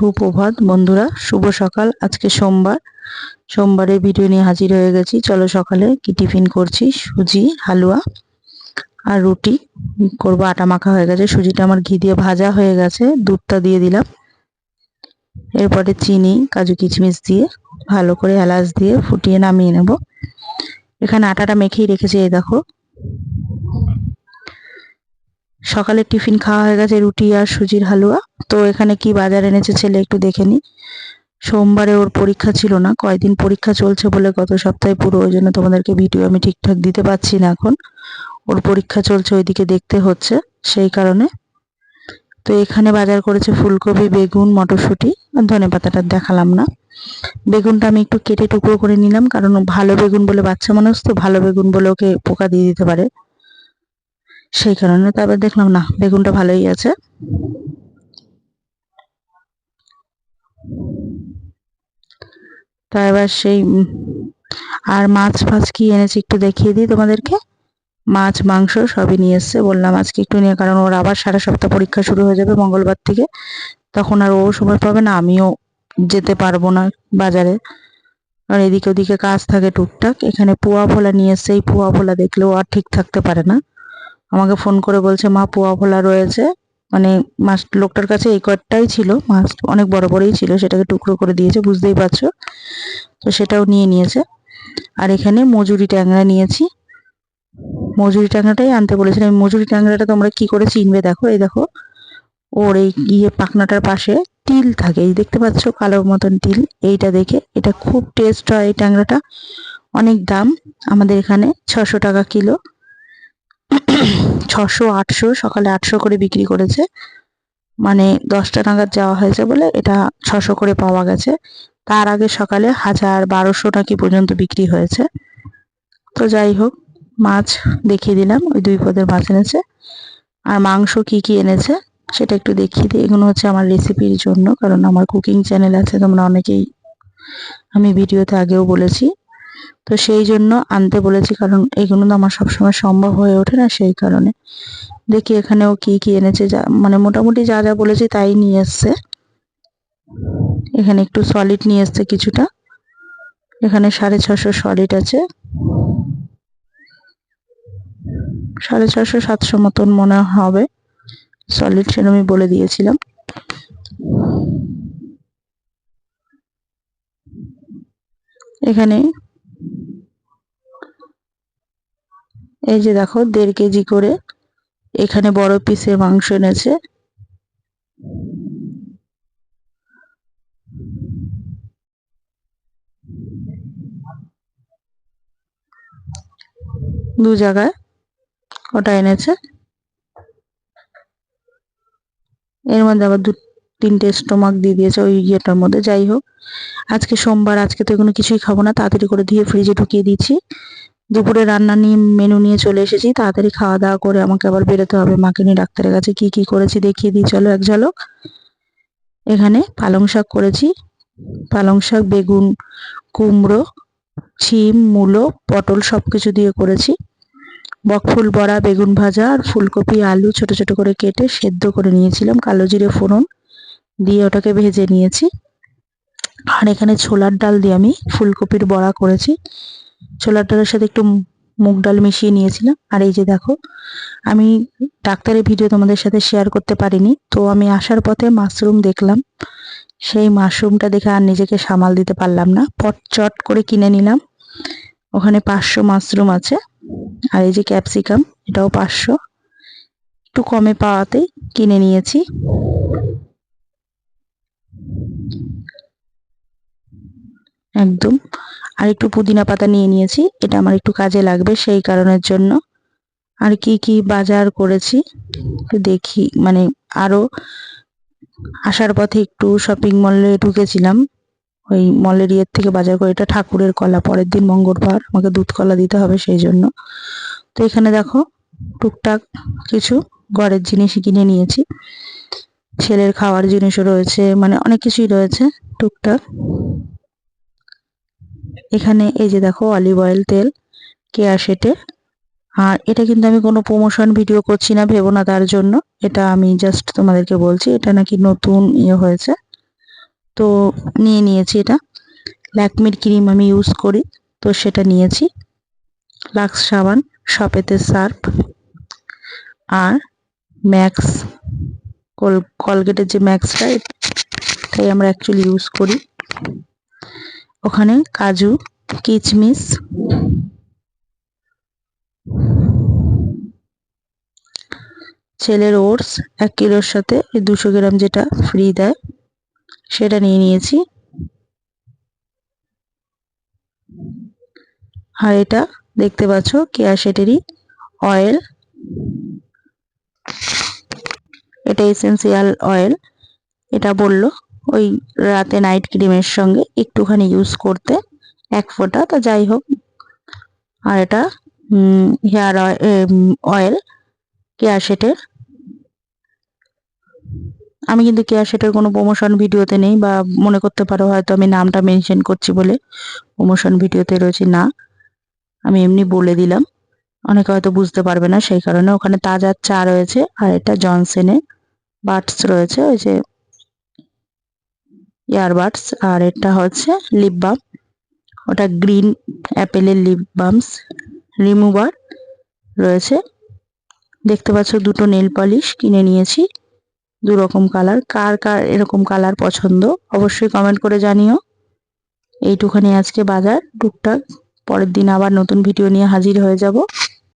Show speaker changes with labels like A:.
A: সুপ্রভাত, বন্ধুরা। শুভ সকাল। আজকে সোমবার। সোমবারে ভিডিও নিয়ে হাজির হয়ে গেছি। চলো সকালে কি টিফিন করছি? সুজি, হালুয়া আর রুটি। করব আটা মাখা হয়ে গেছে। সুজিটা আমার ঘি দিয়ে ভাজা হয়ে গেছে। দুধটা দিয়ে দিলাম। এরপরে চিনি, কাজু কিচমিচ দিয়ে ভালো করে এলাচ দিয়ে ফুটিয়ে নামিয়ে নেব। এখানে আটাটা মেখেই রেখেছি, এই দেখো। সকালে টিফিন খাওয়া হয়ে গেছে, রুটি আর সুজির হালুয়া। তো এখানে কি বাজার এনেছে ছেলে একটু দেখে নি। সোমবারে ওর পরীক্ষা ছিল না, কয়দিন পরীক্ষা চলছে বলে গত সপ্তাহে পুরো ওই জন্য তোমাদেরকে ভিডিও আমি ঠিকঠাক দিতে পারছি না এখন। ওর পরীক্ষা চলছে ওইদিকে দেখতে হচ্ছে, সেই কারণে। তো এখানে বাজার করেছে ফুলকপি, বেগুন, মটরশুঁটি ধনে পাতাটা দেখালাম না। বেগুনটা আমি একটু কেটে টুকরো করে নিলাম, কারণ ভালো বেগুন বলে বাচ্চা মানুষ তো, ভালো বেগুন বলে ওকে পোকা দিয়ে দিতে পারে। সেই কারণে তারপর দেখলাম না, বেগুনটা ভালোই আছে। তা এবার সেই আর মাছ ফাছ কি এনেছি একটু দেখিয়ে দিই তোমাদেরকে। মাছ, মাংস সবই নিয়ে এসছে। বললাম আজকে একটু নিয়ে, কারণ ওর আবার সারা সপ্তাহ পরীক্ষা শুরু হয়ে যাবে মঙ্গলবার থেকে। তখন আর ও সময় পাবে না, আমিও যেতে পারব না বাজারে। আর এদিকে ওদিকে কাজ থাকে টুকটাক। এখানে পোয়া ভোলা নিয়ে এসছে। এই পোয়া ভোলা দেখলেও আর ঠিক থাকতে পারে না। আমাকে ফোন করে বলছে, মা, পোয়া ভোলা রয়েছে। মানে মাছ লোকটার কাছে এই কয়েকটাই ছিল মাছ অনেক বড় বড়ই ছিল, সেটাকে টুকরো করে দিয়েছে, বুঝতেই পারছ? তো সেটাও নিয়ে নিয়েছে। আর এখানে মজুরি ট্যাংরা নিয়েছি। মজুরি ট্যাংরাটাই আনতে বলেছিলাম। মজুরি ট্যাংরাটা তোমরা কি করে চিনবে দেখো? এই দেখো, ওর এই ইয়ে পাখনাটার পাশে তিল থাকে। এই দেখতে পাচ্ছ? কালো মতন তিল। এইটা দেখে, এটা খুব টেস্ট হয় এই ট্যাংরাটা। অনেক দাম। আমাদের এখানে ছশো টাকা কিলো। ছশো, আটশো, সকালে আটশো করে বিক্রি করেছে। মানে দশটা নাগাদ যাওয়া হয়েছে বলে এটা ছশো করে পাওয়া গেছে। তার আগে সকালে হাজার বারোশো নাকি পর্যন্ত বিক্রি হয়েছে। তো যাই হোক, মাছ দেখিয়ে দিলাম, ওই দুই পদের মাছ এনেছে। আর মাংস কি কি এনেছে, সেটা একটু দেখিয়ে দিই। এগুলো হচ্ছে আমার রেসিপির জন্য, কারণ আমার কুকিং চ্যানেল আছে, তোমরা অনেকেই আমি ভিডিওতে আগেও বলেছি। তো সেই জন্য আনতে বলেছি, কারণ এগুলো তো আমার সবসময় সম্ভব হয়ে ওঠে না সেই কারণে। দেখি এখানেও কি কি এনেছে, যা মানে মোটামুটি যা যা বলেছি তাই নিয়ে এসছে। এখানে একটু সলিড নিয়ে এসছে কিছুটা। এখানে সাড়ে ছশো সলিড আছে। সাড়ে ছশো সাতশো মতন মনে হবে। সলিড সেটা আমি বলে দিয়েছিলাম। এখানে এই যে দেখো, দেড় কেজি করে এখানে বড় পিসের মাংস এনেছে। দু জায়গায় ওটা এনেছে। এর মধ্যে আবার দু, তিনটে স্টোমাক দিয়ে দিয়েছে ওই ইয়েটার মধ্যে। যাই হোক, আজকে সোমবার, আজকে তো এগুলো কিছুই খাব না, তাড়াতাড়ি করে ধুয়ে ফ্রিজে ঢুকিয়ে দিচ্ছি। দুপুরে রান্না নিয়ে মেনু নিয়ে চলে এসেছি। তাড়াতাড়ি খাওয়া দাওয়া করে আমাকে আবার বেরোতে হবে। মাকে নিয়ে ডাক্তারের কাছে কি কি করেছি দেখিয়ে দিই। চলো এক ঝলক। এখানে পালং শাক করেছি। পালং শাক, বেগুন, কুমড়ো, ছিম, মূলো, পটল সব কিছু দিয়ে করেছি। বকফুল বড়া, বেগুন ভাজা, আর ফুলকপি, আলু ছোট ছোট করে কেটে সেদ্ধ করে নিয়েছিলাম। কালো জিরে ফোড়ন দিয়ে ওটাকে ভেজে নিয়েছি। আর এখানে ছোলার ডাল দিয়ে আমি ফুলকপির বড়া করেছি। ছোলার ডালের সাথে একটু মুগ ডাল মিশিয়ে নিয়েছিলাম। আর এই যে দেখো, আমি ডাক্তারের ভিডিও তোমাদের সাথে শেয়ার করতে পারিনি, তো আমি আসার পথে মাশরুম দেখলাম। সেই মাশরুমটা দেখে আর নিজেকে সামাল দিতে পারলাম না। পট চট করে কিনে নিলাম। ওখানে পাঁচশো মাশরুম আছে। আর এই যে ক্যাপসিকাম এটাও পাঁচশো। একটু কমে পাওয়াতে কিনে নিয়েছি। একদম। আর একটু পুদিনা পাতা নিয়ে নিয়েছি। এটা আমার একটু কাজে লাগবে সেই কারণের জন্য। আর কি কি বাজার করেছি দেখি। মানে আরও আসার পথে একটু শপিং মলে ঢুকেছিলাম। ওই মলের ইয়ের থেকে বাজার করে। এটা ঠাকুরের কলা। পরের দিন মঙ্গলবার আমাকে দুধ কলা দিতে হবে সেই জন্য। তো এখানে দেখো টুকটাক কিছু ঘরের জিনিস কিনে নিয়েছি। ছেলের খাওয়ার জিনিসও রয়েছে। মানে অনেক কিছুই রয়েছে টুকটাক। এখানে এই যে দেখো অলিভ অয়েল তেল কেয়া সেটে আর এটা কিন্তু আমি কোনো প্রমোশন ভিডিও করছি না, ভেবো না তার জন্য। এটা আমি জাস্ট তোমাদেরকে বলছি, এটা নাকি নতুন ইয়ে হয়েছে। তো নিয়ে নিয়েছি এটা। ল্যাকমির ক্রিম আমি ইউজ করি, তো সেটা নিয়েছি। লাক্স সাবান সপেতে সার্ফ আর ম্যাক্স কল কলগেটের যে ম্যাক্সটা এটাই আমরা অ্যাকচুয়ালি ইউজ করি। ওখানে কাজু, কিচমিচ, ছেলের ওটস, এক কিলোর সাথে দুশো গ্রাম যেটা ফ্রি দেয়, সেটা নিয়ে নিয়েছি। আর এটা দেখতে পাচ্ছ কেয়া শেটেরই অয়েল এটা এসেন্সিয়াল অয়েল এটা বলল। ওই রাতে নাইট ক্রিমের সঙ্গে একটুখানি ইউজ করতে এক ফোঁটা, তা যাই হোক। আর এটা হেয়ার অয়েল কেয়া শেটের আমি কিন্তু কেয়া শেটের কোনো প্রমোশন ভিডিওতে নেই বা মনে করতে পারো হয়তো আমি নামটা মেনশন করছি বলে প্রমোশন ভিডিওতে রয়েছে না। আমি এমনি বলে দিলাম। অনেকে হয়তো বুঝতে পারবে না, সেই কারণে ওখানে তাজা চা রয়েছে আর এটা জনসেনের বাটস রয়েছে, ওই যে ইয়ারবাডস আর এটা হচ্ছে লিপ বাম ওটা গ্রিন অ্যাপেলের লিপ বামস রিমুভার রয়েছে। দেখতে পাচ্ছ দুটো নেল পলিশ কিনে নিয়েছি। দু রকম কালার কার কার এরকম কালার পছন্দ, অবশ্যই কমেন্ট করে জানিও। এইটুখানি আজকে বাজার। টুকটাক পরের দিন আবার নতুন ভিডিও নিয়ে হাজির হয়ে যাব।